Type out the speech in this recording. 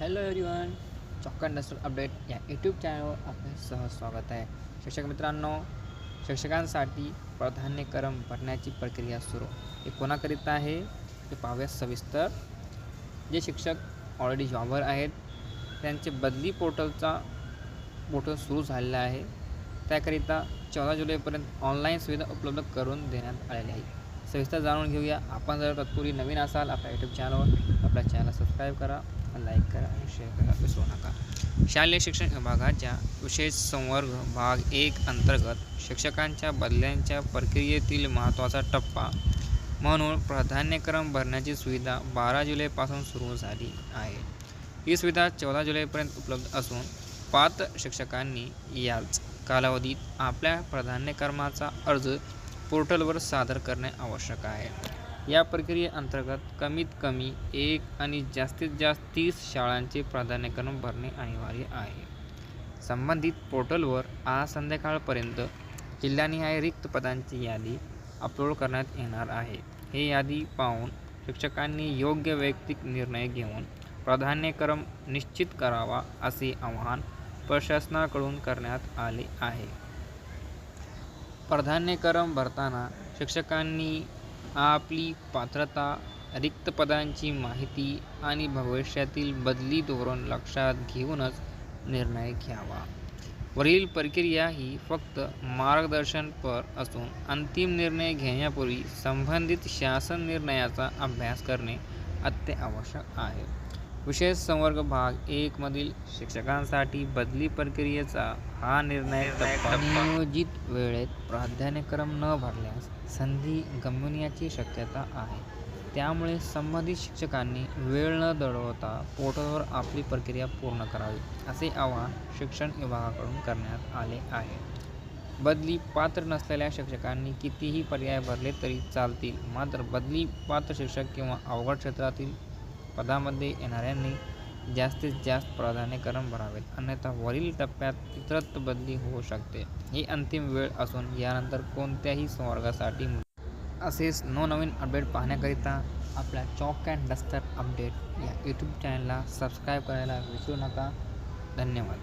Hello everyone chalk industry update या YouTube चॅनलवर आपले सहज स्वागत आहे. शिक्षक मित्रांनो शिक्षकांसाठी प्राधान्यक्रम भरण्याची प्रक्रिया सुरू. हे कोणाकरिता आहे? ते पाहूया सविस्तर. जे शिक्षक ऑलरेडी जॉबवर आहेत त्यांचे बदली पोर्टलचा पोर्टल सुरू झालेला आहे. त्याकरिता चौदा जुलैपर्यंत ऑनलाईन सुविधा उपलब्ध करून देण्यात आलेली आहे सविस्तर जाणून घेऊया. आपण जर तत्पूर्वी नवीन असाल आपल्या यूट्यूब चॅनलवर आपल्या चॅनल सबस्क्राईब करा लाईक करा आणि शेअर करा विसरू नका. शालेय शिक्षण विभागाच्या विशेष संवर्ग भाग एक अंतर्गत शिक्षकांच्या बदल्यांच्या प्रक्रियेतील महत्त्वाचा टप्पा. म्हणून प्राधान्यक्रम भरण्याची सुविधा बारा जुलैपासून सुरू झाली आहे. ही सुविधा चौदा जुलैपर्यंत उपलब्ध असून पात्र शिक्षकांनी याच कालावधीत आपल्या प्राधान्यक्रमाचा अर्ज पोर्टलवर सादर करणे आवश्यक आहे. या प्रक्रियेअंतर्गत कमीत कमी एक आणि जास्तीत जास्त तीस शाळांचे प्राधान्यक्रम भरणे अनिवार्य आहे. संबंधित पोर्टलवर आज संध्याकाळपर्यंत जिल्हानिहाय रिक्त पदांची यादी अपलोड करण्यात येणार आहे. हे यादी पाहून शिक्षकांनी योग्य वैयक्तिक निर्णय घेऊन प्राधान्यक्रम निश्चित करावा असे आवाहन प्रशासनाकडून करण्यात आले आहे. प्राधान्यक्रम भरताना शिक्षकांनी आपली पात्रता रिक्त पदांची माहिती आणि भविष्यातील बदली धोरण लक्षात घेऊनच निर्णय घ्यावा. वरील प्रक्रिया ही फक्त मार्गदर्शनपर असून अंतिम निर्णय घेण्यापूर्वी संबंधित शासन निर्णयाचा अभ्यास करणे अत्यावश्यक आहे. विशेष संवर्ग भाग एकमधील शिक्षकांसाठी बदली प्रक्रियेचा हा निर्णय नियोजित वेळेत प्राधान्यक्रम न भरल्यास संधी गमविण्याची शक्यता आहे. त्यामुळे संबंधित शिक्षकांनी वेळ न दडवता पोर्टलवर आपली प्रक्रिया पूर्ण करावी असे आवाहन शिक्षण विभागाकडून करण्यात आले आहे. बदली पात्र नसलेल्या शिक्षकांनी कितीही पर्याय भरले तरी चालतील मात्र बदली पात्र शिक्षक किंवा अवघड क्षेत्रातील पदामध्ये येणाऱ्यांनी जास्तीत जास्त प्राधान्यक्रम भरावेत अन्यथा वरील टप्प्यात इतरत्र बदली होऊ शकते. ही अंतिम वेळ असून यानंतर कोणत्याही संवर्गासाठी असेच नवनवीन अपडेट पाहण्याकरिता आपल्या चॉक अँड डस्टर अपडेट या यूट्यूब चॅनलला सबस्क्राईब करायला विसरू नका. धन्यवाद.